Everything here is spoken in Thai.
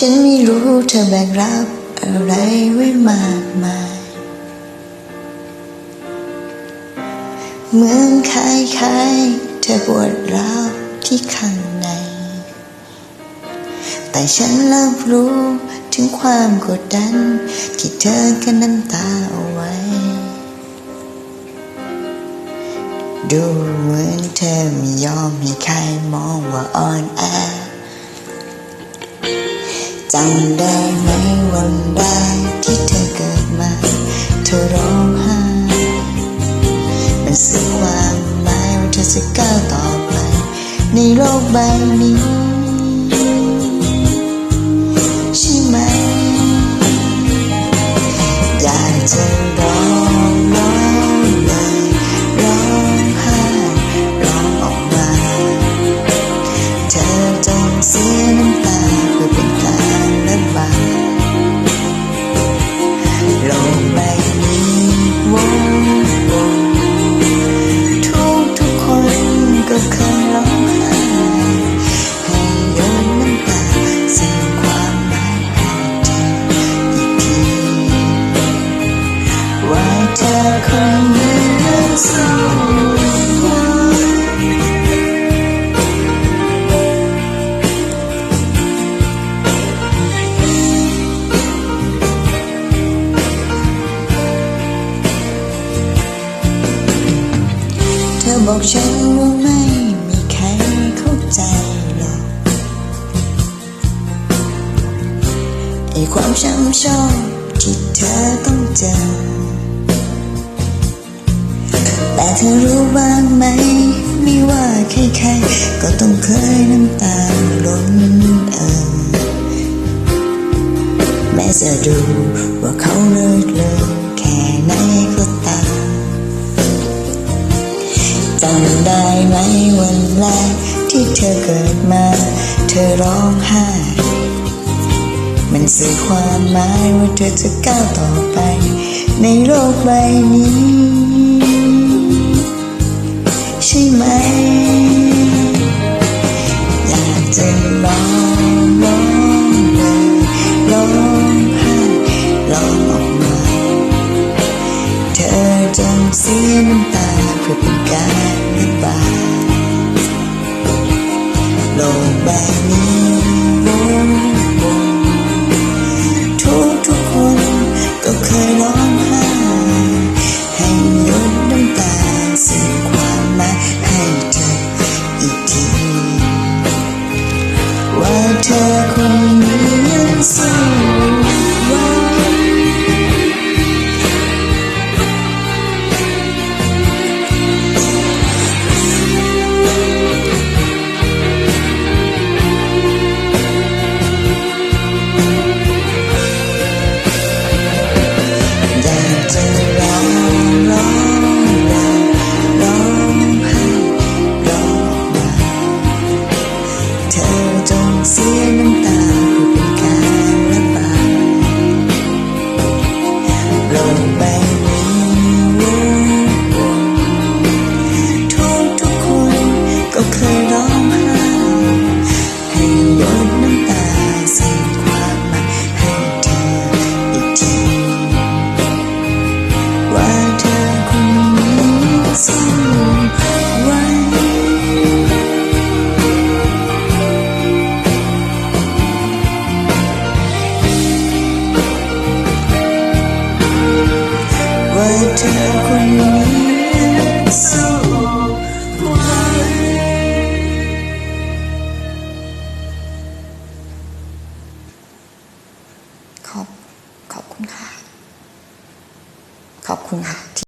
ฉันไม่รู้เธอแบกรับอะไรไว้มากมาย เหมือนคล้ายๆเธอปวดร้าวที่ข้างใน แต่ฉันรับรู้ถึงความกดดัน ที่เธอกันน้ำตาเอาไว้ ดูเหมือนเธอไม่ยอมให้ใครมองว่าอ่อนแอำได้ไหมวันแรกที่เธอเกิดมาเธอร้องไห้มันสื่อความหมายว่าเธอจะก้าวต่อไป ในโลกใบนี้ โบอกฉันว่าไม่มีใครเข้าใจหรอกไอความช้ำชอกที่เธอต้องเจอ แต่เธอรู้บ้างไหม ไม่ว่าใครๆก็ต้องเคยน้ำตาล้นเอ่อแม้จะดูว่าเขาเลิศเลอแค่ไหน แรกที่เธอเกิดมา เธอร้องไห้ มันสื่อความหมายว่าเธอจะก้าวต่อไป ในโลกใบนี้ ใช่ไหม อยากจะร้องร้องเลยร้องไห้ร้องออกมา เธอจงเสียน้ำตา อี ว่าเธอคนนี้สู้ไว้ขอบขอบคุณค่ะ ขอบคุณค่ะ